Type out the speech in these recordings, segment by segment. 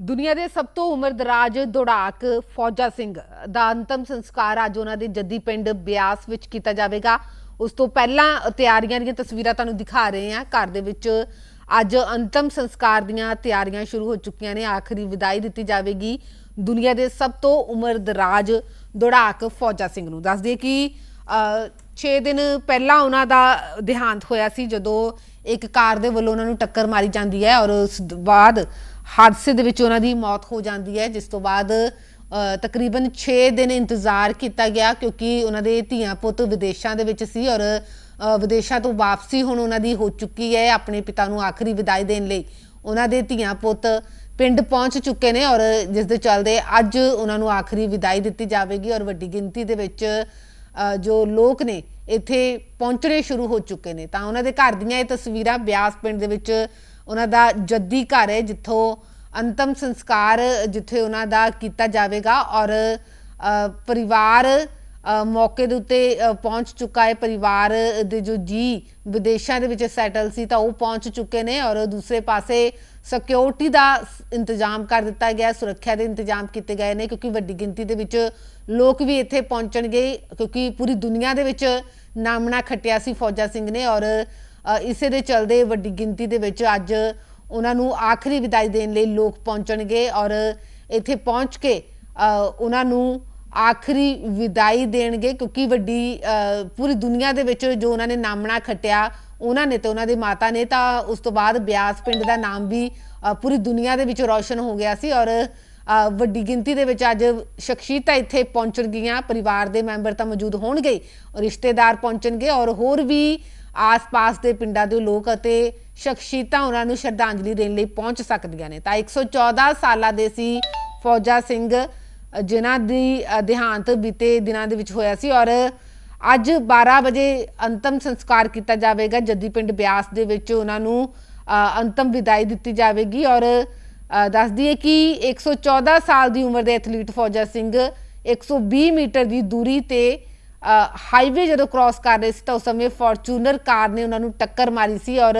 ਦੁਨੀਆ ਦੇ ਸਭ ਤੋਂ ਉਮਰਦਰਾਜ ਦੌੜਾਕ ਫੌਜਾ ਸਿੰਘ ਦਾ ਅੰਤਮ ਸੰਸਕਾਰ ਅੱਜ ਉਹਨਾਂ ਦੇ ਜੱਦੀ ਪਿੰਡ ਬਿਆਸ ਵਿੱਚ ਕੀਤਾ ਜਾਵੇਗਾ। ਉਸ ਤੋਂ ਪਹਿਲਾਂ ਤਿਆਰੀਆਂ ਦੀਆਂ ਤਸਵੀਰਾਂ ਤੁਹਾਨੂੰ ਦਿਖਾ ਰਹੇ ਹਾਂ। ਘਰ ਦੇ ਵਿੱਚ ਅੱਜ ਅੰਤਮ ਸੰਸਕਾਰ ਦੀਆਂ ਤਿਆਰੀਆਂ ਸ਼ੁਰੂ ਹੋ ਚੁੱਕੀਆਂ ਨੇ। ਆਖਰੀ ਵਿਦਾਈ ਦਿੱਤੀ ਜਾਵੇਗੀ। ਦੁਨੀਆ ਦੇ ਸਭ ਤੋਂ ਉਮਰਦਰਾਜ ਦੌੜਾਕ ਫੌਜਾ ਸਿੰਘ ਨੂੰ। ਦੱਸ ਦਈਏ ਕਿ 6 ਦਿਨ ਪਹਿਲਾਂ ਉਹਨਾਂ ਦਾ ਦੇਹਾਂਤ ਹੋਇਆ ਸੀ, ਜਦੋਂ ਇੱਕ ਕਾਰ ਦੇ ਵੱਲੋਂ ਉਹਨਾਂ ਨੂੰ ਟੱਕਰ ਮਾਰੀ ਜਾਂਦੀ ਹੈ ਔਰ ਉਸ ਬਾਅਦ ਹਾਦਸੇ ਦੇ ਵਿੱਚ ਉਹਨਾਂ ਦੀ ਮੌਤ ਹੋ ਜਾਂਦੀ ਹੈ, ਜਿਸ ਤੋਂ ਬਾਅਦ ਤਕਰੀਬਨ 6 ਦਿਨ ਇੰਤਜ਼ਾਰ ਕੀਤਾ ਗਿਆ ਕਿਉਂਕਿ ਉਹਨਾਂ ਦੇ ਧੀਆਂ ਪੁੱਤ ਵਿਦੇਸ਼ਾਂ ਦੇ ਵਿੱਚ ਸੀ ਔਰ ਵਿਦੇਸ਼ਾਂ ਤੋਂ ਵਾਪਸੀ ਹੁਣ ਉਹਨਾਂ ਦੀ ਹੋ ਚੁੱਕੀ ਹੈ ਆਪਣੇ ਪਿਤਾ ਨੂੰ ਆਖਰੀ ਵਿਦਾਈ ਦੇਣ ਲਈ। ਉਹਨਾਂ ਦੇ ਧੀਆਂ ਪੁੱਤ ਪਿੰਡ ਪਹੁੰਚ ਚੁੱਕੇ ਨੇ ਔਰ ਜਿਸ ਦੇ ਚੱਲਦੇ ਅੱਜ ਉਹਨਾਂ ਨੂੰ ਆਖਰੀ ਵਿਦਾਈ ਦਿੱਤੀ ਜਾਵੇਗੀ ਔਰ ਵੱਡੀ ਗਿਣਤੀ ਦੇ ਵਿੱਚ ਜੋ ਲੋਕ ਨੇ, ਇੱਥੇ ਪਹੁੰਚਣੇ ਸ਼ੁਰੂ ਹੋ ਚੁੱਕੇ ਨੇ। ਤਾਂ ਉਹਨਾਂ ਦੇ ਘਰ ਦੀਆਂ ਇਹ ਤਸਵੀਰਾਂ ਬਿਆਸ ਪਿੰਡ ਦੇ ਵਿੱਚ ਉਹਨਾਂ ਦਾ ਜੱਦੀ ਘਰ ਹੈ, ਜਿੱਥੋਂ ਅੰਤਮ ਸੰਸਕਾਰ, ਜਿੱਥੇ ਉਹਨਾਂ ਦਾ ਕੀਤਾ ਜਾਵੇਗਾ ਔਰ ਪਰਿਵਾਰ ਮੌਕੇ ਦੇ ਉੱਤੇ ਪਹੁੰਚ ਚੁੱਕਾ ਹੈ। ਪਰਿਵਾਰ ਦੇ ਜੋ ਜੀ ਵਿਦੇਸ਼ਾਂ ਦੇ ਵਿੱਚ ਸੈਟਲ ਸੀ, ਤਾਂ ਉਹ ਪਹੁੰਚ ਚੁੱਕੇ ਨੇ ਔਰ ਦੂਸਰੇ ਪਾਸੇ ਸਿਕਿਉਰਿਟੀ ਦਾ ਇੰਤਜ਼ਾਮ ਕਰ ਦਿੱਤਾ ਗਿਆ, ਸੁਰੱਖਿਆ ਦੇ ਇੰਤਜ਼ਾਮ ਕੀਤੇ ਗਏ ਨੇ, ਕਿਉਂਕਿ ਵੱਡੀ ਗਿਣਤੀ ਦੇ ਵਿੱਚ ਲੋਕ ਵੀ ਇੱਥੇ ਪਹੁੰਚਣਗੇ, ਕਿਉਂਕਿ ਪੂਰੀ ਦੁਨੀਆ ਦੇ ਵਿੱਚ ਨਾਮਣਾ ਖੱਟਿਆ ਸੀ ਫੌਜਾ ਸਿੰਘ ਨੇ ਔਰ ਇਸੇ ਦੇ ਚਲਦੇ ਵੱਡੀ ਗਿਣਤੀ ਦੇ ਵਿੱਚ ਅੱਜ ਉਹਨਾਂ ਨੂੰ ਆਖਰੀ ਵਿਦਾਈ ਦੇਣ ਲਈ ਲੋਕ ਪਹੁੰਚਣਗੇ ਔਰ ਇੱਥੇ ਪਹੁੰਚ ਕੇ ਉਹਨਾਂ ਨੂੰ ਆਖਰੀ ਵਿਦਾਈ ਦੇਣਗੇ ਕਿਉਂਕਿ ਵੱਡੀ ਪੂਰੀ ਦੁਨੀਆ ਦੇ ਵਿੱਚ ਜੋ ਉਹਨਾਂ ਨੇ ਨਾਮਣਾ ਖੱਟਿਆ, ਉਹਨਾਂ ਨੇ ਤੇ ਉਹਨਾਂ ਦੀ ਮਾਤਾ ਨੇ, ਤਾਂ ਉਸ ਤੋਂ ਬਾਅਦ ਬਿਆਸ ਪਿੰਡ ਦਾ ਨਾਮ ਵੀ ਪੂਰੀ ਦੁਨੀਆ ਦੇ ਵਿੱਚ ਰੌਸ਼ਨ ਹੋ ਗਿਆ ਸੀ ਔਰ ਵੱਡੀ ਗਿਣਤੀ ਦੇ ਵਿੱਚ ਅੱਜ ਸ਼ਖਸੀਅਤਾਂ ਇੱਥੇ ਪਹੁੰਚਣਗੀਆਂ, ਪਰਿਵਾਰ ਦੇ ਮੈਂਬਰ ਤਾਂ ਮੌਜੂਦ ਹੋਣਗੇ, ਰਿਸ਼ਤੇਦਾਰ ਪਹੁੰਚਣਗੇ ਔਰ ਹੋਰ ਵੀ ਆਸ-ਪਾਸ ਦੇ ਪਿੰਡਾਂ ਦੇ ਲੋਕ ਅਤੇ ਸ਼ਖਸੀਅਤਾਂ ਉਹਨਾਂ ਨੂੰ ਸ਼ਰਧਾਂਜਲੀ ਦੇਣ ਲਈ ਪਹੁੰਚ ਸਕਦੀਆਂ ਨੇ। ਤਾਂ 114 ਸਾਲਾਂ ਦੇ ਸੀ ਫੌਜਾ ਸਿੰਘ ਜਿਨ੍ਹਾਂ ਦੀ ਦੇਹਾਂਤ ਬੀਤੇ ਦਿਨਾਂ ਦੇ ਵਿੱਚ ਹੋਇਆ ਸੀ ਔਰ ਅੱਜ 12 ਵਜੇ ਅੰਤਮ ਸੰਸਕਾਰ ਕੀਤਾ ਜਾਵੇਗਾ। ਜੱਦੀ ਪਿੰਡ ਬਿਆਸ ਦੇ ਵਿੱਚ ਉਹਨਾਂ ਨੂੰ ਅੰਤਮ ਵਿਦਾਈ ਦਿੱਤੀ ਜਾਵੇਗੀ ਔਰ ਅ, ਦੱਸ ਦਈਏ ਕਿ 114 ਸਾਲ ਦੀ ਉਮਰ ਦੇ ਐਥਲੀਟ ਫੌਜਾ ਸਿੰਘ 120 ਮੀਟਰ ਦੀ ਦੂਰੀ ਤੇ ਹਾਈਵੇ ਜਦੋਂ ਕ੍ਰਾਸ ਕਰ ਰਹੇ ਸੀ ਤਾਂ ਉਸ ਸਮੇਂ ਫੋਰਚੂਨਰ ਕਾਰ ਨੇ ਉਹਨਾਂ ਨੂੰ ਟੱਕਰ ਮਾਰੀ ਸੀ ਔਰ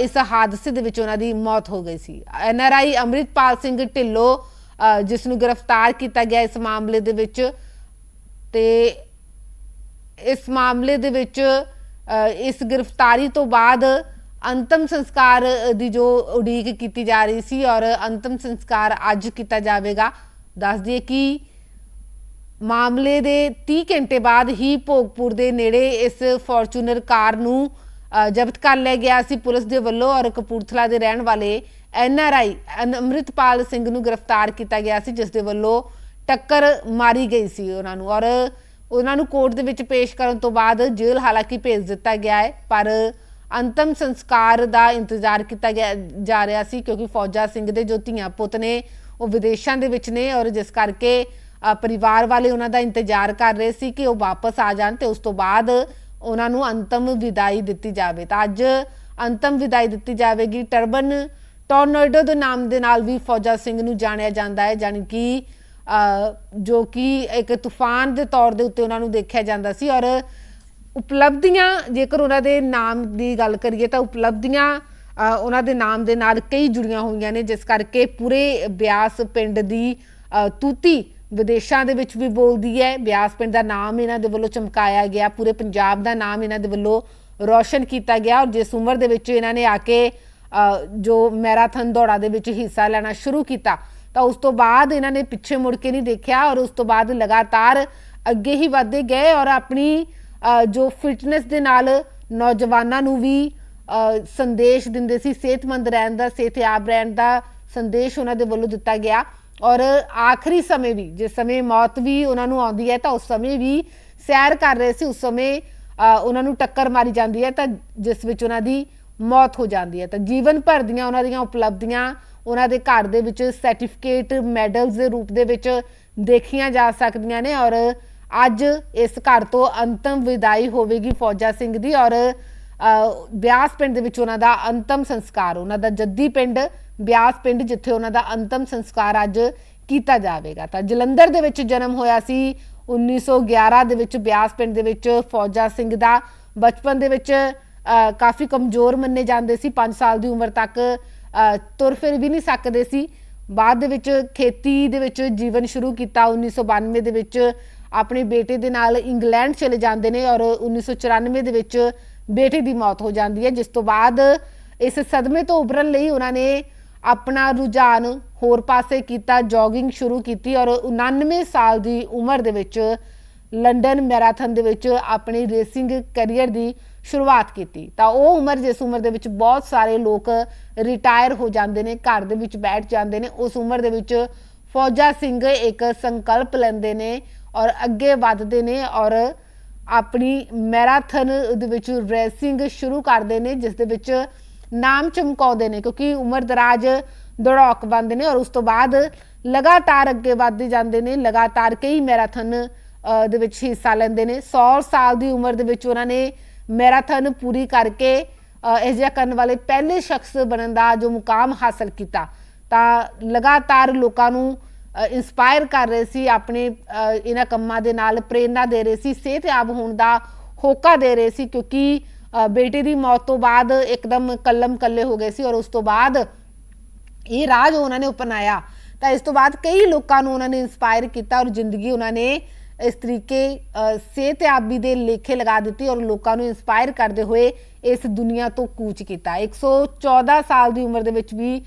ਇਸ ਹਾਦਸੇ ਦੇ ਵਿੱਚ ਉਹਨਾਂ ਦੀ ਮੌਤ ਹੋ ਗਈ ਸੀ। ਐਨਆਰਆਈ ਅੰਮ੍ਰਿਤਪਾਲ ਸਿੰਘ ਢਿੱਲੋਂ ਜਿਸ ਨੂੰ ਗ੍ਰਿਫਤਾਰ ਕੀਤਾ ਗਿਆ ਇਸ ਮਾਮਲੇ ਦੇ ਵਿੱਚ ਤੇ ਇਸ ਮਾਮਲੇ ਦੇ ਵਿੱਚ ਇਸ ਗ੍ਰਿਫਤਾਰੀ ਤੋਂ ਬਾਅਦ ਅੰਤਮ ਸੰਸਕਾਰ ਦੀ ਜੋ ਉਡੀਕ ਕੀਤੀ ਜਾ ਰਹੀ ਸੀ ਔਰ ਅੰਤਮ ਸੰਸਕਾਰ ਅੱਜ ਕੀਤਾ ਜਾਵੇਗਾ। ਦੱਸ ਦਈਏ ਕਿ ਮਾਮਲੇ ਦੇ 30 ਘੰਟੇ ਬਾਅਦ ਹੀ ਭੋਗਪੁਰ ਦੇ ਨੇੜੇ ਇਸ ਫੋਰਚੂਨਰ ਕਾਰ ਨੂੰ ਜ਼ਬਤ ਕਰ ਲਿਆ ਗਿਆ ਸੀ। ਪੁਲਿਸ ਦੇ ਵੱਲੋਂ ਔਰ ਕਪੂਰਥਲਾ ਦੇ ਰਹਿਣ ਵਾਲੇ ਐਨਆਰਆਈ ਅੰਮ੍ਰਿਤਪਾਲ ਸਿੰਘ ਨੂੰ ਗ੍ਰਿਫਤਾਰ ਕੀਤਾ ਗਿਆ ਸੀ, ਜਿਸ ਦੇ ਵੱਲੋਂ ਟੱਕਰ ਮਾਰੀ ਗਈ ਸੀ ਉਹਨਾਂ ਨੂੰ। ਔਰ ਉਹਨਾਂ ਨੂੰ ਕੋਰਟ ਦੇ ਵਿੱਚ ਪੇਸ਼ ਕਰਨ ਤੋਂ ਬਾਅਦ ਜੇਲ੍ਹ ਹਾਲਾਂਕਿ ਭੇਜ ਦਿੱਤਾ ਗਿਆ ਹੈ, ਪਰ ਅੰਤਮ ਸੰਸਕਾਰ ਦਾ ਇੰਤਜ਼ਾਰ ਕੀਤਾ ਗਿਆ, ਜਾ ਰਿਹਾ ਸੀ, ਕਿਉਂਕਿ ਫੌਜਾ ਸਿੰਘ ਦੇ ਜੋ ਧੀਆਂ ਪੁੱਤ ਨੇ, ਉਹ ਵਿਦੇਸ਼ਾਂ ਦੇ ਵਿੱਚ ਨੇ ਔਰ ਜਿਸ ਕਰਕੇ ਪਰਿਵਾਰ ਵਾਲੇ ਉਹਨਾਂ ਦਾ ਇੰਤਜ਼ਾਰ ਕਰ ਰਹੇ ਸੀ ਕਿ ਉਹ ਵਾਪਸ ਆ ਜਾਣ ਤੇ ਉਸ ਤੋਂ ਬਾਅਦ ਉਹਨਾਂ ਨੂੰ ਅੰਤਮ ਵਿਦਾਈ ਦਿੱਤੀ ਜਾਵੇ। ਤਾਂ ਅੱਜ ਅੰਤਮ ਵਿਦਾਈ ਦਿੱਤੀ ਜਾਵੇਗੀ। ਟਰਬਨ ਟੋਰਨੇਡੋ ਦੇ ਨਾਮ ਦੇ ਨਾਲ ਵੀ ਫੌਜਾ ਸਿੰਘ ਨੂੰ ਜਾਣਿਆ ਜਾਂਦਾ ਹੈ, ਜਾਣੀ ਕਿ ਜੋ ਕਿ ਇੱਕ ਤੂਫਾਨ ਦੇ ਤੌਰ ਦੇ ਉੱਤੇ ਉਹਨਾਂ ਨੂੰ ਦੇਖਿਆ ਜਾਂਦਾ ਸੀ। ਔਰ ਉਪਲਬਧੀਆਂ, ਜੇਕਰ ਉਹਨਾਂ ਦੇ ਨਾਮ ਦੀ ਗੱਲ ਕਰੀਏ ਤਾਂ ਉਪਲਬਧੀਆਂ ਉਹਨਾਂ ਦੇ ਨਾਮ ਦੇ ਨਾਲ ਕਈ ਜੁੜੀਆਂ ਹੋਈਆਂ ਨੇ, ਜਿਸ ਕਰਕੇ ਪੂਰੇ ਬਿਆਸ ਪਿੰਡ ਦੀ ਤੂਤੀ ਵਿਦੇਸ਼ਾਂ ਦੇ ਵਿੱਚ ਵੀ ਬੋਲਦੀ ਹੈ। ਬਿਆਸ ਪਿੰਡ ਦਾ ਨਾਮ ਇਹਨਾਂ ਦੇ ਵੱਲੋਂ ਚਮਕਾਇਆ ਗਿਆ। ਪੂਰੇ ਪੰਜਾਬ ਦਾ ਨਾਮ ਇਹਨਾਂ ਦੇ ਵੱਲੋਂ ਰੌਸ਼ਨ ਕੀਤਾ ਗਿਆ ਔਰ ਜਿਸ ਉਮਰ ਦੇ ਵਿੱਚ ਇਹਨਾਂ ਨੇ ਆ ਕੇ ਜੋ ਮੈਰਾਥਨ ਦੌੜਾਂ ਦੇ ਵਿੱਚ ਹਿੱਸਾ ਲੈਣਾ ਸ਼ੁਰੂ ਕੀਤਾ, ਤਾਂ ਉਸ ਤੋਂ ਬਾਅਦ ਇਹਨਾਂ ਨੇ ਪਿੱਛੇ ਮੁੜ ਕੇ ਨਹੀਂ ਦੇਖਿਆ ਔਰ ਉਸ ਤੋਂ ਬਾਅਦ ਲਗਾਤਾਰ ਅੱਗੇ ਹੀ ਵਧਦੇ ਗਏ ਔਰ ਆਪਣੀ ਜੋ ਫਿਟਨੈਸ ਦੇ ਨਾਲ ਨੌਜਵਾਨਾਂ ਨੂੰ ਵੀ ਸੰਦੇਸ਼ ਦਿੰਦੇ ਸੀ। ਸਿਹਤਮੰਦ ਰਹਿਣ ਦਾ, ਸਿਹਤਯਾਬ ਰਹਿਣ ਦਾ ਸੰਦੇਸ਼ ਉਹਨਾਂ ਦੇ ਵੱਲੋਂ ਦਿੱਤਾ ਗਿਆ। ਔਰ ਆਖਰੀ ਸਮੇਂ ਵੀ, ਜਿਸ ਸਮੇਂ ਮੌਤ ਵੀ ਉਹਨਾਂ ਨੂੰ ਆਉਂਦੀ ਹੈ ਤਾਂ ਉਸ ਸਮੇਂ ਵੀ ਸੈਰ ਕਰ ਰਹੇ ਸੀ, ਉਸ ਸਮੇਂ ਉਹਨਾਂ ਨੂੰ ਟੱਕਰ ਮਾਰੀ ਜਾਂਦੀ ਹੈ ਤਾਂ ਜਿਸ ਵਿੱਚ ਉਹਨਾਂ ਦੀ ਮੌਤ ਹੋ ਜਾਂਦੀ ਹੈ। ਤਾਂ ਜੀਵਨ ਭਰ ਦੀਆਂ ਉਹਨਾਂ ਦੀਆਂ ਉਪਲਬਧੀਆਂ ਉਹਨਾਂ ਦੇ ਘਰ ਦੇ ਵਿੱਚ ਸਰਟੀਫਿਕੇਟ ਮੈਡਲਸ ਦੇ ਰੂਪ ਦੇ ਵਿੱਚ ਦੇਖੀਆਂ ਜਾ ਸਕਦੀਆਂ ਨੇ ਔਰ ਅੱਜ ਇਸ ਘਰ ਤੋਂ ਅੰਤਮ ਵਿਦਾਈ ਹੋਵੇਗੀ ਫੌਜਾ ਸਿੰਘ ਦੀ ਔਰ ਬਿਆਸ ਪਿੰਡ ਦੇ ਵਿੱਚ ਉਹਨਾਂ ਦਾ ਅੰਤਮ ਸੰਸਕਾਰ, ਉਹਨਾਂ ਦਾ ਜੱਦੀ ਪਿੰਡ ਬਿਆਸ ਪਿੰਡ ਜਿੱਥੇ ਉਹਨਾਂ ਦਾ ਅੰਤਮ ਸੰਸਕਾਰ ਅੱਜ ਕੀਤਾ ਜਾਵੇਗਾ। ਤਾਂ ਜਲੰਧਰ ਦੇ ਵਿੱਚ ਜਨਮ ਹੋਇਆ ਸੀ। 1911 ਦੇ ਵਿੱਚ ਬਿਆਸ ਪਿੰਡ ਦੇ ਵਿੱਚ ਫੌਜਾ ਸਿੰਘ ਦਾ। ਬਚਪਨ ਦੇ ਵਿੱਚ ਕਾਫੀ ਕਮਜ਼ੋਰ ਮੰਨੇ ਜਾਂਦੇ ਸੀ। 5 ਸਾਲ ਦੀ ਉਮਰ ਤੱਕ ਤੁਰ ਫਿਰ ਵੀ ਨਹੀਂ ਸਕਦੇ ਸੀ। ਬਾਅਦ ਦੇ ਵਿੱਚ ਖੇਤੀ ਦੇ ਵਿੱਚ ਜੀਵਨ ਸ਼ੁਰੂ ਕੀਤਾ। 1992 ਦੇ ਵਿੱਚ ਆਪਣੇ ਬੇਟੇ ਦੇ ਨਾਲ ਇੰਗਲੈਂਡ ਚਲੇ ਜਾਂਦੇ ਨੇ ਔਰ 1994 ਦੇ ਵਿੱਚ ਬੇਟੇ ਦੀ ਮੌਤ ਹੋ ਜਾਂਦੀ ਹੈ। ਜਿਸ ਤੋਂ ਬਾਅਦ ਇਸ ਸਦਮੇ ਤੋਂ ਉਭਰਨ ਲਈ ਉਹਨਾਂ ਨੇ ਆਪਣਾ ਰੁਝਾਨ ਹੋਰ ਪਾਸੇ ਕੀਤਾ ਜੋਗਿੰਗ ਸ਼ੁਰੂ ਕੀਤੀ ਔਰ 99 ਸਾਲ ਦੀ ਉਮਰ ਦੇ ਵਿੱਚ ਲੰਡਨ ਮੈਰਾਥਨ ਦੇ ਵਿੱਚ ਆਪਣੀ ਰੇਸਿੰਗ ਕੈਰੀਅਰ ਦੀ ਸ਼ੁਰੂਆਤ ਕੀਤੀ। ਤਾਂ ਉਹ ਉਮਰ, ਜਿਸ ਉਮਰ ਦੇ ਵਿੱਚ ਬਹੁਤ ਸਾਰੇ ਲੋਕ ਰਿਟਾਇਰ ਹੋ ਜਾਂਦੇ ਨੇ, ਘਰ ਦੇ ਵਿੱਚ ਬੈਠ ਜਾਂਦੇ ਨੇ, ਉਸ ਉਮਰ ਦੇ ਵਿੱਚ ਫੌਜਾ ਸਿੰਘ ਇੱਕ ਸੰਕਲਪ ਲੈਂਦੇ ਨੇ ਔਰ ਅੱਗੇ ਵੱਧਦੇ ਨੇ ਔਰ ਆਪਣੀ ਮੈਰਾਥਨ ਦੇ ਵਿੱਚ ਰੇਸਿੰਗ ਸ਼ੁਰੂ ਕਰਦੇ ਨੇ, ਜਿਸ ਦੇ ਵਿੱਚ ਨਾਮ ਚਮਕਾਉਂਦੇ ਨੇ ਕਿਉਂਕਿ ਉਮਰ ਦਰਾਜ ਦੌੜਾਕ ਬੰਦੇ ਨੇ ਔਰ ਉਸ ਤੋਂ ਬਾਅਦ ਲਗਾਤਾਰ ਅੱਗੇ ਵੱਧਦੇ ਜਾਂਦੇ ਨੇ ਲਗਾਤਾਰ ਕਈ ਮੈਰਾਥਨ ਦੇ ਵਿੱਚ ਹਿੱਸਾ ਲੈਂਦੇ ਨੇ। 100 ਸਾਲ ਦੀ ਉਮਰ ਦੇ ਵਿੱਚ ਉਹਨਾਂ ਨੇ ਮੈਰਾਥਨ ਪੂਰੀ ਕਰਕੇ ਅ, ਜਿਹਾ ਕਰਨ ਵਾਲੇ ਪਹਿਲੇ ਸ਼ਖਸ ਬਣਨ ਦਾ ਜੋ ਮੁਕਾਮ ਹਾਸਲ ਕੀਤਾ। ਤਾਂ ਲਗਾਤਾਰ ਲੋਕਾਂ ਨੂੰ ਇਨਸਪਾਇਰ ਕਰ ਰਹੇ ਸੀ ਆਪਣੇ ਇਹਨਾਂ ਕੰਮਾਂ ਦੇ ਨਾਲ ਪ੍ਰੇਰਣਾ ਦੇ ਰਹੇ ਸੀ ਸਿਹਤਯਾਬ ਹੋਣ ਦਾ ਹੋਕਾ ਦੇ ਰਹੇ ਸੀ ਕਿਉਂਕਿ ਬੇਟੇ ਦੀ ਮੌਤ ਤੋਂ ਬਾਅਦ ਇੱਕਦਮ ਕਲਮ ਕੱਲੇ ਹੋ ਗਏ ਸੀ ਔਰ ਉਸ ਤੋਂ ਬਾਅਦ ਇਹ ਰਾਜ ਉਹਨਾਂ ਨੇ ਅਪਣਾਇਆ। ਤਾਂ ਇਸ ਤੋਂ ਬਾਅਦ ਕਈ ਲੋਕਾਂ ਨੂੰ ਉਹਨਾਂ ਨੇ ਇਨਸਪਾਇਰ ਕੀਤਾ ਔਰ ਜ਼ਿੰਦਗੀ ਉਹਨਾਂ ਨੇ ਇਸ ਤਰੀਕੇ ਸਿਹਤਯਾਬੀ ਦੇ ਲੇਖੇ ਲਗਾ ਦਿੱਤੀ ਔਰ ਲੋਕਾਂ ਨੂੰ ਇਨਸਪਾਇਰ ਕਰਦੇ ਹੋਏ ਇਸ ਦੁਨੀਆ ਤੋਂ ਕੂਚ ਕੀਤਾ। 114 ਸਾਲ ਦੀ ਉਮਰ ਦੇ ਵਿੱਚ ਵੀ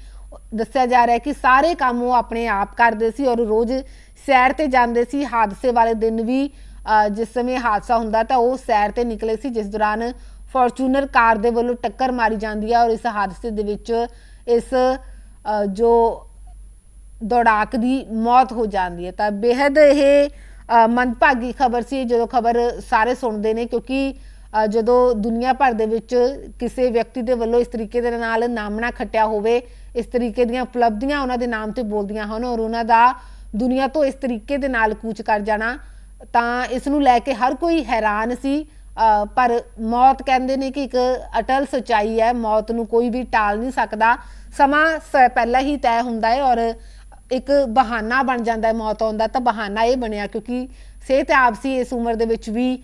ਦੱਸਿਆ ਜਾ ਰਿਹਾ ਹੈ ਕਿ ਸਾਰੇ ਕੰਮ ਉਹ ਆਪਣੇ ਆਪ ਕਰਦੇ ਸੀ ਔਰ ਰੋਜ਼ ਸੈਰ ਤੇ ਜਾਂਦੇ ਸੀ। ਹਾਦਸੇ ਵਾਲੇ ਦਿਨ ਵੀ ਜਿਸ ਸਮੇਂ ਹਾਦਸਾ ਹੁੰਦਾ ਤਾਂ ਉਹ ਸੈਰ ਤੇ ਨਿਕਲੇ ਸੀ। ਜਿਸ ਦੌਰਾਨ ਫੋਰਚੂਨਰ ਕਾਰ ਦੇ ਵੱਲੋਂ ਟੱਕਰ ਮਾਰੀ ਜਾਂਦੀ ਹੈ ਔਰ ਇਸ ਹਾਦਸੇ ਦੇ ਵਿੱਚ ਇਸ ਜੋ ਦੌੜਾਕ ਦੀ ਮੌਤ ਹੋ ਜਾਂਦੀ ਹੈ। ਤਾਂ ਬੇहद ਇਹ ਅ, ਮੰਦਭਾਗੀ ਖਬਰ ਸੀ ਜਦੋਂ ਖਬਰ ਸਾਰੇ ਸੁਣਦੇ ਨੇ ਕਿਉਂਕਿ ਜਦੋਂ ਦੁਨੀਆ ਭਰ ਦੇ ਵਿੱਚ ਕਿਸੇ ਵਿਅਕਤੀ ਦੇ ਵੱਲੋਂ ਇਸ ਤਰੀਕੇ ਦੇ ਨਾਲ ਨਾਮਣਾ ਖੱਟਿਆ ਹੋਵੇ ਇਸ ਤਰੀਕੇ ਦੀਆਂ ਉਪਲਬਧੀਆਂ ਉਹਨਾਂ ਦੇ ਨਾਮ ਤੇ ਬੋਲਦੀਆਂ ਹਨ ਔਰ ਉਹਨਾਂ ਦਾ ਦੁਨੀਆ ਤੋਂ ਇਸ ਤਰੀਕੇ ਦੇ ਨਾਲ ਕੂਚ ਕਰ ਜਾਣਾ ਤਾਂ ਇਸ ਨੂੰ ਲੈ ਕੇ ਹਰ ਕੋਈ ਹੈਰਾਨ ਸੀ। ਪਰ ਮੌਤ ਕਹਿੰਦੇ ਨੇ ਕਿ ਇੱਕ ਅਟਲ ਸਚਾਈ ਹੈ, ਮੌਤ ਨੂੰ ਕੋਈ ਵੀ ਟਾਲ ਨਹੀਂ ਸਕਦਾ। ਸਮਾਂ ਸ- ਪਹਿਲਾਂ ਹੀ ਤੈਅ ਹੁੰਦਾ ਹੈ ਔਰ ਇੱਕ ਬਹਾਨਾ ਬਣ ਜਾਂਦਾ ਹੈ ਮੌਤ ਆਉਣ ਦਾ, ਤਾਂ ਬਹਾਨਾ ਇਹ ਬਣਿਆ ਕਿਉਂਕਿ ਸਿਹਤ ਆਪ ਸੀ, ਇਸ ਉਮਰ ਦੇ ਵਿੱਚ ਵੀ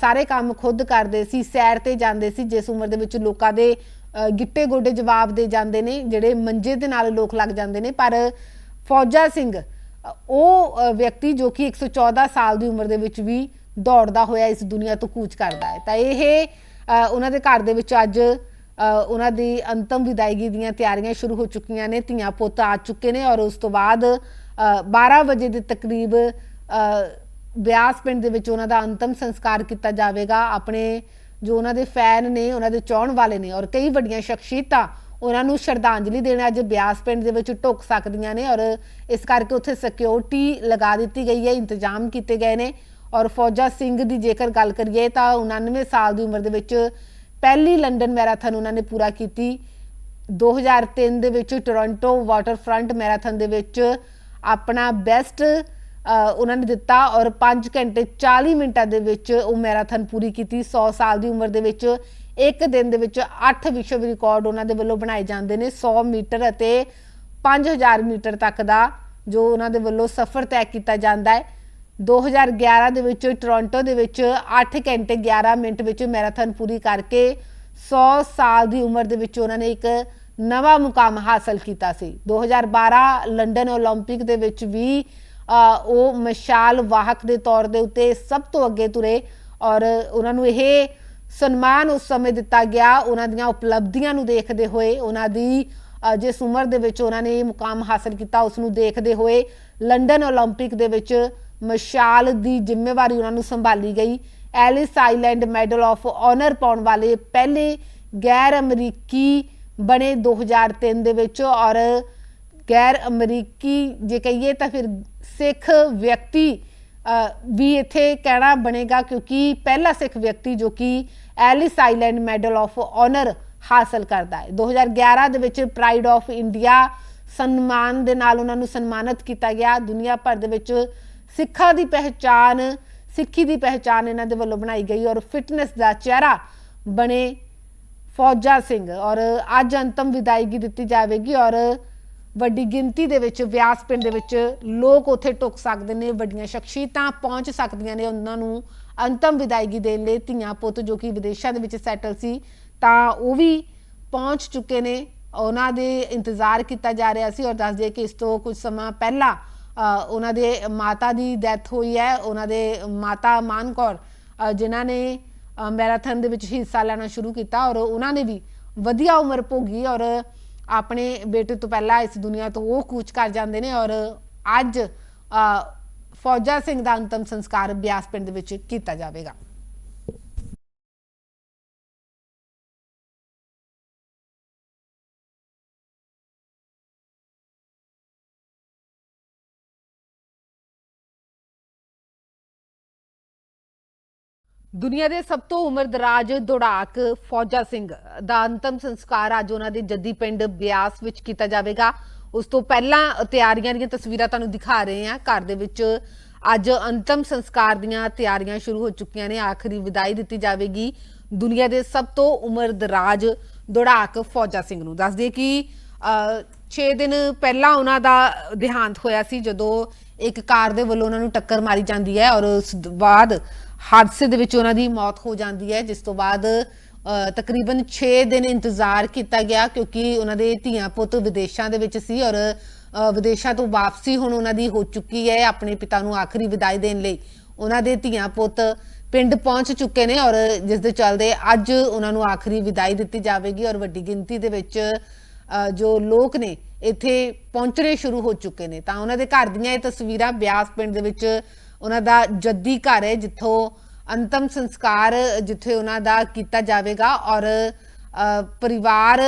ਸਾਰੇ ਕੰਮ ਖੁਦ ਕਰਦੇ ਸੀ, ਸੈਰ ਤੇ ਜਾਂਦੇ ਸੀ, ਜਿਸ ਉਮਰ ਦੇ ਵਿੱਚ ਲੋਕਾਂ ਦੇ ਗਿੱਟੇ ਗੋਡੇ ਜਵਾਬ ਦੇ ਜਾਂਦੇ ਨੇ, ਜਿਹੜੇ ਮੰਜੇ ਦੇ ਨਾਲ ਲੋਕ ਲੱਗ ਜਾਂਦੇ ਨੇ। ਪਰ ਫੌਜਾ ਸਿੰਘ ਉਹ ਵਿਅਕਤੀ ਜੋ ਕਿ 114 ਸਾਲ ਦੀ ਉਮਰ ਦੇ ਵਿੱਚ ਵੀ ਦੌੜਦਾ ਹੋਇਆ ਇਸ ਦੁਨੀਆ ਤੋਂ ਕੂਚ ਕਰਦਾ ਹੈ। ਤਾਂ ਇਹ ਉਹਨਾਂ ਦੇ ਘਰ ਦੇ ਵਿੱਚ ਅੱਜ ਉਹਨਾਂ ਦੀ ਅੰਤਮ ਵਿਦਾਇਗੀ ਦੀਆਂ ਤਿਆਰੀਆਂ ਸ਼ੁਰੂ ਹੋ ਚੁੱਕੀਆਂ ਨੇ ਧੀਆਂ ਪੁੱਤ ਆ ਚੁੱਕੇ ਨੇ ਔਰ ਉਸ ਤੋਂ ਬਾਅਦ ਅ, 12 ਵਜੇ ਦੇ ਤਕਰੀਬ ਬਿਆਸ ਪਿੰਡ ਦੇ ਵਿੱਚ ਉਹਨਾਂ ਦਾ ਅੰਤਮ ਸੰਸਕਾਰ ਕੀਤਾ ਜਾਵੇਗਾ। ਆਪਣੇ ਜੋ ਉਹਨਾਂ ਦੇ ਫੈਨ ਨੇ ਉਹਨਾਂ ਦੇ ਚਾਹਣ ਵਾਲੇ ਨੇ ਔਰ ਕਈ ਵੱਡੀਆਂ ਸ਼ਖਸੀਅਤਾਂ ਉਹਨਾਂ ਨੂੰ ਸ਼ਰਧਾਂਜਲੀ ਦੇਣ ਅੱਜ ਬਿਆਸ ਪਿੰਡ ਦੇ ਵਿੱਚ ਢੁੱਕ ਸਕਦੀਆਂ ਨੇ ਔਰ ਇਸ ਕਰਕੇ ਉੱਥੇ ਸਿਕਿਉਰਿਟੀ ਲਗਾ ਦਿੱਤੀ ਗਈ ਹੈ ਇੰਤਜ਼ਾਮ ਕੀਤੇ ਗਏ ਨੇ। ਔਰ ਫੌਜਾ ਸਿੰਘ ਦੀ ਜੇਕਰ ਗੱਲ ਕਰੀਏ ਤਾਂ 99 ਸਾਲ ਦੀ ਉਮਰ ਦੇ ਵਿੱਚ ਪਹਿਲੀ ਲੰਡਨ ਮੈਰਾਥਨ ਉਹਨਾਂ ਨੇ ਪੂਰਾ ਕੀਤੀ। 2003 ਦੇ ਵਿੱਚ ਟੋਰਾਂਟੋ ਵਾਟਰਫਰੰਟ ਮੈਰਾਥਨ ਦੇ ਵਿੱਚ ਆਪਣਾ ਬੈਸਟ ਉਹਨਾਂ ਨੇ ਦਿੱਤਾ ਔਰ 5 ਘੰਟੇ 40 ਮਿੰਟਾਂ ਦੇ ਵਿੱਚ ਉਹ ਮੈਰਾਥਨ ਪੂਰੀ ਕੀਤੀ। 100 ਸਾਲ ਦੀ ਉਮਰ ਦੇ ਵਿੱਚ ਇੱਕ ਦਿਨ ਦੇ ਵਿੱਚ 8 ਵਿਸ਼ਵ ਰਿਕਾਰਡ ਉਹਨਾਂ ਦੇ ਵੱਲੋਂ ਬਣਾਏ ਜਾਂਦੇ ਨੇ। 100 ਮੀਟਰ ਅਤੇ 5000 ਮੀਟਰ ਤੱਕ ਦਾ ਜੋ ਉਹਨਾਂ ਦੇ ਵੱਲੋਂ ਸਫ਼ਰ ਤੈਅ ਕੀਤਾ ਜਾਂਦਾ ਹੈ। 2011 ਦੇ ਵਿੱਚ ਟੋਰਾਂਟੋ ਦੇ ਵਿੱਚ 8 ਘੰਟੇ 11 ਮਿੰਟ ਵਿੱਚ ਮੈਰਾਥਨ ਪੂਰੀ ਕਰਕੇ 100 ਸਾਲ ਦੀ ਉਮਰ ਦੇ ਵਿੱਚ ਉਹਨਾਂ ਨੇ ਇੱਕ ਨਵਾਂ ਮੁਕਾਮ ਹਾਸਲ ਕੀਤਾ ਸੀ 2012 ਲੰਡਨ 올림픽 ਦੇ ਵਿੱਚ ਵੀ ਅ, ਉਹ ਮਸ਼ਾਲ ਵਾਹਕ ਦੇ ਤੌਰ ਦੇ ਉੱਤੇ ਸਭ ਤੋਂ ਅੱਗੇ ਤੁਰੇ ਔਰ ਉਹਨਾਂ ਨੂੰ ਇਹ ਸਨਮਾਨ ਉਸ ਸਮੇਂ ਦਿੱਤਾ ਗਿਆ ਉਹਨਾਂ ਦੀਆਂ ਉਪਲਬਧੀਆਂ ਨੂੰ ਦੇਖਦੇ ਹੋਏ ਉਹਨਾਂ ਦੀ ਅ, ਜਿਸ ਉਮਰ ਦੇ ਵਿੱਚ ਉਹਨਾਂ ਨੇ ਇਹ ਮੁਕਾਮ ਹਾਸਲ ਕੀਤਾ ਉਸ ਨੂੰ ਦੇਖਦੇ ਹੋਏ ਲੰਡਨ 올림픽 ਦੇ ਵਿੱਚ ਮਸ਼ਾਲ ਦੀ ਜ਼ਿੰਮੇਵਾਰੀ ਉਹਨਾਂ ਨੂੰ ਸੰਭਾਲੀ ਗਈ। Ellis Island Medal of Honor ਪਾਉਣ ਵਾਲੇ ਪਹਿਲੇ ਗੈਰ ਅਮਰੀਕੀ ਬਣੇ 2003 ਦੇ ਵਿੱਚ ਔਰ ਗੈਰ ਅਮਰੀਕੀ ਜੇ ਕਹੀਏ ਤਾਂ ਫਿਰ ਸਿੱਖ ਵਿਅਕਤੀ ਵੀ ਇੱਥੇ ਕਹਿਣਾ ਬਣੇਗਾ ਕਿਉਂਕਿ ਪਹਿਲਾ ਸਿੱਖ ਵਿਅਕਤੀ ਜੋ ਕਿ Ellis Island Medal of Honor ਹਾਸਲ ਕਰਦਾ ਹੈ। 2011 ਦੇ ਵਿੱਚ ਪ੍ਰਾਈਡ ਆਫ ਇੰਡੀਆ ਸਨਮਾਨ ਦੇ ਨਾਲ ਉਹਨਾਂ ਨੂੰ ਸਨਮਾਨਿਤ ਕੀਤਾ ਗਿਆ। ਦੁਨੀਆ ਭਰ ਦੇ ਵਿੱਚ ਸਿੱਖਾਂ ਦੀ ਪਹਿਚਾਨ ਸਿੱਖੀ ਦੀ ਪਹਿਚਾਨ ਇਹਨਾਂ ਦੇ ਵੱਲੋਂ ਬਣਾਈ ਗਈ ਔਰ ਫਿਟਨੈਸ ਦਾ ਚਿਹਰਾ ਬਣੇ ਫੌਜਾ ਸਿੰਘ ਔਰ ਅੱਜ ਅੰਤਮ ਵਿਦਾਇਗੀ ਦਿੱਤੀ ਜਾਵੇਗੀ ਔਰ ਵੱਡੀ ਗਿਣਤੀ ਦੇ ਵਿੱਚ ਵਿਆਸ ਪਿੰਡ ਦੇ ਵਿੱਚ ਲੋਕ ਉੱਥੇ ਟੁੱਕ ਸਕਦੇ ਨੇ, ਵੱਡੀਆਂ ਸ਼ਖਸੀਅਤਾਂ ਪਹੁੰਚ ਸਕਦੀਆਂ ਨੇ, ਉਹਨਾਂ ਨੂੰ ਅੰਤਮ ਵਿਦਾਇਗੀ ਦੇਣ ਲਈ ਧੀਆਂ ਪੁੱਤ ਜੋ ਕਿ ਵਿਦੇਸ਼ਾਂ ਦੇ ਵਿੱਚ ਸੈਟਲ ਸੀ ਤਾਂ ਉਹ ਵੀ ਪਹੁੰਚ ਚੁੱਕੇ ਨੇ, ਉਹਨਾਂ ਦੇ ਇੰਤਜ਼ਾਰ ਕੀਤਾ ਜਾ ਰਿਹਾ ਸੀ ਔਰ ਦੱਸ ਦਈਏ ਕਿ ਇਸ ਤੋਂ ਕੁਝ ਸਮਾਂ ਪਹਿਲਾਂ ਉਹਨਾਂ ਦੇ ਮਾਤਾ ਦੀ ਡੈਥ ਹੋਈ ਹੈ, ਉਹਨਾਂ ਦੇ ਮਾਤਾ ਮਾਨ ਕੌਰ ਜਿਨ੍ਹਾਂ ਨੇ ਮੈਰਾਥਨ ਦੇ ਵਿੱਚ ਹਿੱਸਾ ਲੈਣਾ ਸ਼ੁਰੂ ਕੀਤਾ ਔਰ ਉਹਨਾਂ ਨੇ ਵੀ ਵਧੀਆ ਉਮਰ ਭੋਗੀ ਔਰ ਆਪਣੇ ਬੇਟੇ ਤੋਂ ਪਹਿਲਾਂ ਇਸ ਦੁਨੀਆ ਤੋਂ ਉਹ ਕੂਚ ਕਰ ਜਾਂਦੇ ਨੇ ਔਰ ਅੱਜ ਫੌਜਾ ਸਿੰਘ ਦਾ ਅੰਤਮ ਸੰਸਕਾਰ ਬਿਆਸ ਪਿੰਡ ਦੇ ਵਿੱਚ ਕੀਤਾ ਜਾਵੇਗਾ। ਦੁਨੀਆ ਦੇ ਸਭ ਤੋਂ ਉਮਰਦਰਾਜ ਦੌੜਾਕ ਫੌਜਾ ਸਿੰਘ ਦਾ ਅੰਤਮ ਸੰਸਕਾਰ ਅੱਜ ਉਹਨਾਂ ਦੇ ਜੱਦੀ ਪਿੰਡ ਬਿਆਸ ਵਿੱਚ ਕੀਤਾ ਜਾਵੇਗਾ। ਉਸ ਤੋਂ ਪਹਿਲਾਂ ਤਿਆਰੀਆਂ ਦੀਆਂ ਤਸਵੀਰਾਂ ਤੁਹਾਨੂੰ ਦਿਖਾ ਰਹੇ ਹਾਂ। ਘਰ ਦੇ ਵਿੱਚ ਅੱਜ ਅੰਤਮ ਸੰਸਕਾਰ ਦੀਆਂ ਤਿਆਰੀਆਂ ਸ਼ੁਰੂ ਹੋ ਚੁੱਕੀਆਂ ਨੇ। ਆਖਰੀ ਵਿਦਾਈ ਦਿੱਤੀ ਜਾਵੇਗੀ। ਦੁਨੀਆ ਦੇ ਸਭ ਤੋਂ ਉਮਰਦਰਾਜ ਦੌੜਾਕ ਫੌਜਾ ਸਿੰਘ ਨੂੰ। ਦੱਸ ਦਈਏ ਕਿ 6 ਦਿਨ ਪਹਿਲਾਂ ਉਹਨਾਂ ਦਾ ਦੇਹਾਂਤ ਹੋਇਆ ਸੀ, ਜਦੋਂ ਇੱਕ ਕਾਰ ਦੇ ਵੱਲੋਂ ਉਹਨਾਂ ਨੂੰ ਟੱਕਰ ਮਾਰੀ ਜਾਂਦੀ ਹੈ ਔਰ ਉਸ ਬਾਅਦ ਹਾਦਸੇ ਦੇ ਵਿੱਚ ਉਹਨਾਂ ਦੀ ਮੌਤ ਹੋ ਜਾਂਦੀ ਹੈ, ਜਿਸ ਤੋਂ ਬਾਅਦ ਤਕਰੀਬਨ 6 ਦਿਨ ਇੰਤਜ਼ਾਰ ਕੀਤਾ ਗਿਆ ਕਿਉਂਕਿ ਉਹਨਾਂ ਦੇ ਧੀਆਂ ਪੁੱਤ ਵਿਦੇਸ਼ਾਂ ਦੇ ਵਿੱਚ ਸੀ ਔਰ ਵਿਦੇਸ਼ਾਂ ਤੋਂ ਵਾਪਸੀ ਹੁਣ ਉਹਨਾਂ ਦੀ ਹੋ ਚੁੱਕੀ ਹੈ ਆਪਣੇ ਪਿਤਾ ਨੂੰ ਆਖਰੀ ਵਿਦਾਈ ਦੇਣ ਲਈ। ਉਹਨਾਂ ਦੇ ਧੀਆਂ ਪੁੱਤ ਪਿੰਡ ਪਹੁੰਚ ਚੁੱਕੇ ਨੇ ਔਰ ਜਿਸ ਦੇ ਚੱਲਦੇ ਅੱਜ ਉਹਨਾਂ ਨੂੰ ਆਖਰੀ ਵਿਦਾਈ ਦਿੱਤੀ ਜਾਵੇਗੀ ਔਰ ਵੱਡੀ ਗਿਣਤੀ ਦੇ ਵਿੱਚ ਜੋ ਲੋਕ ਨੇ ਇੱਥੇ ਪਹੁੰਚਣੇ ਸ਼ੁਰੂ ਹੋ ਚੁੱਕੇ ਨੇ। ਤਾਂ ਉਹਨਾਂ ਦੇ ਘਰ ਦੀਆਂ ਇਹ ਤਸਵੀਰਾਂ ਬਿਆਸ ਪਿੰਡ ਦੇ ਵਿੱਚ ਉਹਨਾਂ ਦਾ ਜੱਦੀ ਘਰ ਹੈ, ਜਿੱਥੋਂ ਅੰਤਮ ਸੰਸਕਾਰ ਜਿੱਥੇ ਉਹਨਾਂ ਦਾ ਕੀਤਾ ਜਾਵੇਗਾ ਔਰ ਪਰਿਵਾਰ